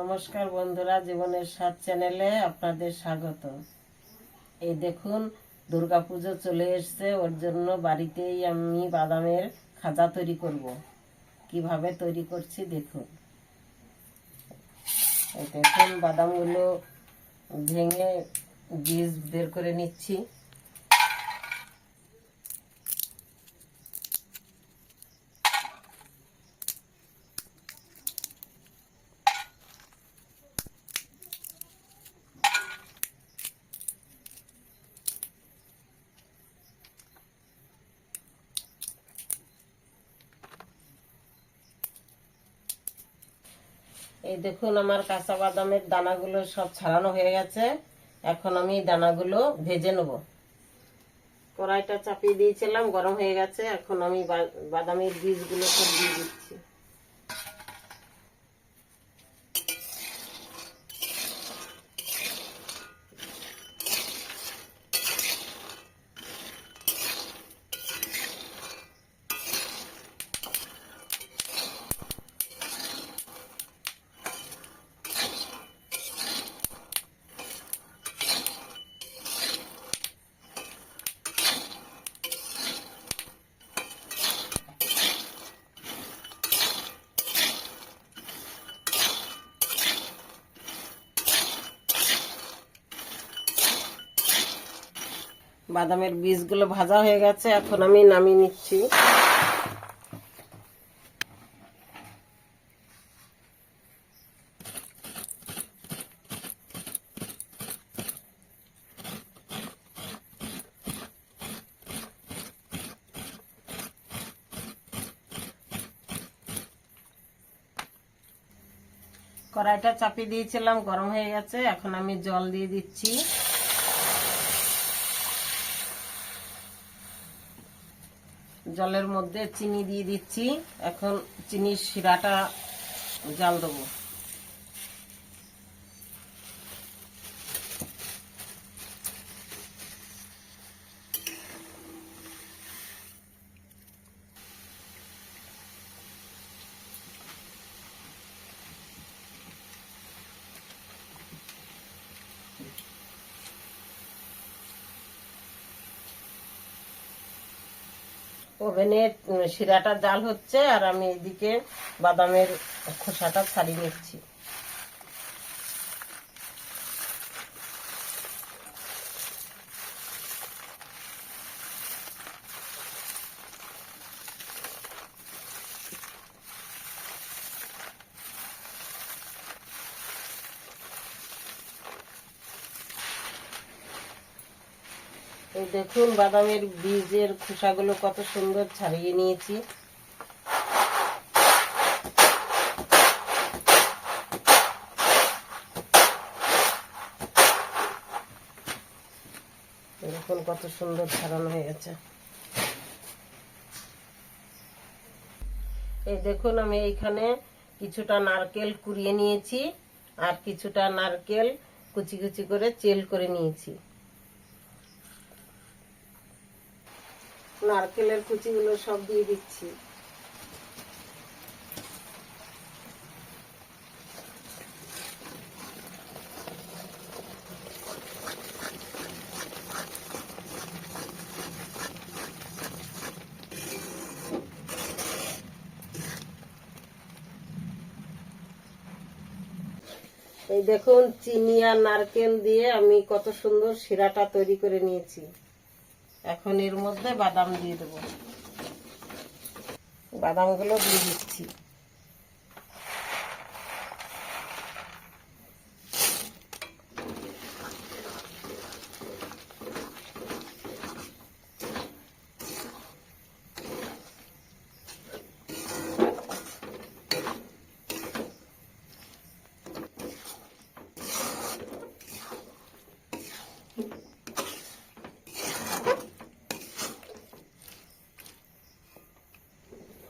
নমস্কার বন্ধুরা, জীবনের সাত চ্যানেলে আপনাদের স্বাগত। এই দেখুন, দুর্গাপুজো চলে এসছে, ওর জন্য বাড়িতেই আমি বাদামের খাজা তৈরি করব। কীভাবে তৈরি করছি দেখুন। দেখুন, বাদামগুলো ভেঙে বীজ বের করে নিচ্ছি। এই দেখুন আমার কাঁচা বাদামের দানাগুলো সব ছাড়ানো হয়ে গেছে। এখন আমি দানাগুলো ভেজে নেব। কড়াইটা চাপিয়ে দিয়েছিলাম, গরম হয়ে গেছে। এখন আমি বাদামের বীজগুলো সব দিয়ে দিচ্ছি। বাদামের বীজগুলো ভাজা হয়ে গেছে, এখন আমি নামিয়ে নিচ্ছি। কড়াইটা চাপিয়ে দিয়েছিলাম, গরম হয়ে গেছে, এখন আমি জল দিয়ে দিচ্ছি। জলের মধ্যে চিনি দিয়ে দিচ্ছি। এখন চিনির শিরাটা জাল দেবো। ওভেনে শিরাটা জাল হচ্ছে আর আমি এদিকে বাদামের খোসাটা ছাড়িয়ে নিচ্ছি। এই দেখুন বাদামের বীজের খোসাগুলো কত সুন্দর ছাড়িয়ে নিয়েছি। দেখুন কত সুন্দর ছাড়ানো হয়ে গেছে। এই দেখুন আমি এইখানে কিছুটা নারকেল কুড়িয়ে নিয়েছি আর কিছুটা নারকেল কুচি কুচি করে চেল করে নিয়েছি। নারকেলের কুচিগুলো সব দিয়ে দিচ্ছি। এই দেখুন, চিনি আর নারকেল দিয়ে আমি কত সুন্দর শিরাটা তৈরি করে নিয়েছি। এখন এর মধ্যে বাদাম দিয়ে দেবো। বাদামগুলো দিয়ে দিচ্ছি।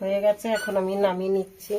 হয়ে গেছে এখন আমি নামিয়ে নিচ্ছি।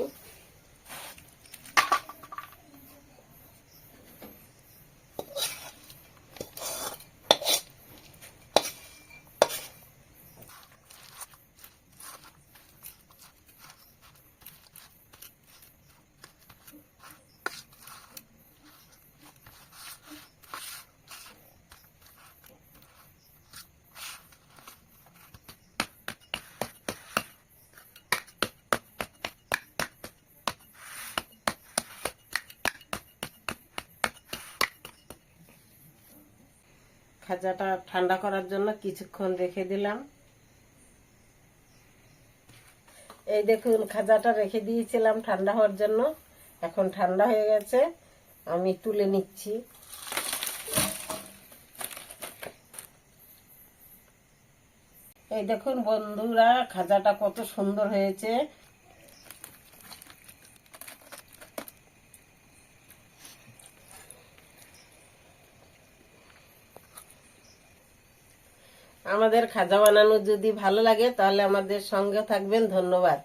খাজাটা ঠান্ডা করার জন্য কিছুক্ষণ রেখে দিলাম। এই দেখুন, খাজাটা রেখে দিয়েছিলাম ঠান্ডা হওয়ার জন্য। এখন ঠান্ডা হয়ে গেছে, আমি তুলে নিচ্ছি। এই দেখুন বন্ধুরা, খাজাটা কত সুন্দর হয়েছে। আমাদের খাজা বানানো যদি ভালো লাগে তাহলে আমাদের সঙ্গে থাকবেন। ধন্যবাদ।